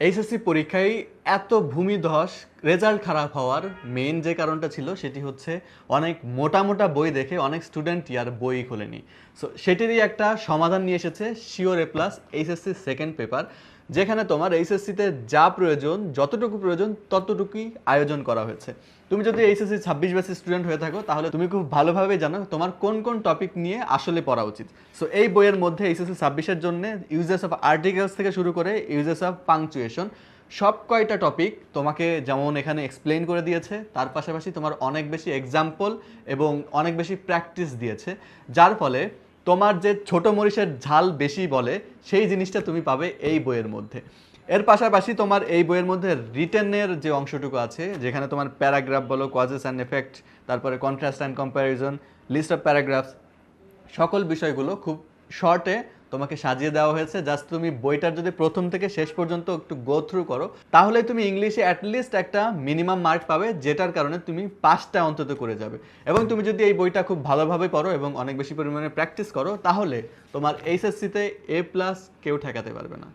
HSC পরীক্ষায় এত ভূমিধস, রেজাল্ট খারাপ হওয়ার মেইন যে কারণটা ছিল সেটি হচ্ছে অনেক মোটা মোটা বই দেখে অনেক স্টুডেন্ট ইয়ার বই খোলেনি। সো সেটিরই একটা সমাধান নিয়ে এসেছে sure A plus HSC second paper যেখানে তোমার এইচএসসিতে যা প্রয়োজন, যতটুকু প্রয়োজন, ততটুকুই আয়োজন করা হয়েছে। তুমি যদি এইচএসসি ছাব্বিশ ব্যাচের স্টুডেন্ট হয়ে থাকো, তাহলে তুমি খুব ভালোভাবে জানো তোমার কোন কোন টপিক নিয়ে আসলে পড়া উচিত। সো এই বইয়ের মধ্যে এইচএসসি ছাব্বিশের জন্য ইউজেস অফ আর্টিকেলস থেকে শুরু করে ইউজেস অফ পাংচুয়েশন সব কয়টা টপিক তোমাকে যেমন এখানে এক্সপ্লেন করে দিয়েছে, তার পাশাপাশি তোমার অনেক বেশি এক্সাম্পল এবং অনেক বেশি প্র্যাকটিস দিয়েছে, যার ফলে তোমার যে ছোট মরিচের ঝাল বেশি বলে, সেই জিনিসটা তুমি পাবে এই বইয়ের মধ্যে। এর পাশাপাশি তোমার এই বইয়ের মধ্যে রিটেনের যে অংশটুকু আছে, যেখানে তোমার প্যারাগ্রাফ বলো কজেস অ্যান্ড এফেক্ট তারপরে contrast and comparison list of paragraphs সকল বিষয়গুলো খুব শর্টে তোমাকে সাজিয়ে দেওয়া হয়েছে। জাস্ট তুমি বইটার যদি প্রথম থেকে শেষ পর্যন্ত একটু গো থ্রু করো তাহলে তুমি ইংলিশে অ্যাটলিস্ট একটা মিনিমাম মার্ক পাবে, যেটার কারণে তুমি পাঁচটা অন্তত করে যাবে। এবং তুমি যদি এই বইটা খুব ভালোভাবে পড়ো এবং অনেক বেশি পরিমাণে প্র্যাকটিস করো, তাহলে তোমার এইচএসসিতে এ প্লাস কেউ ঠেকাতে পারবে না।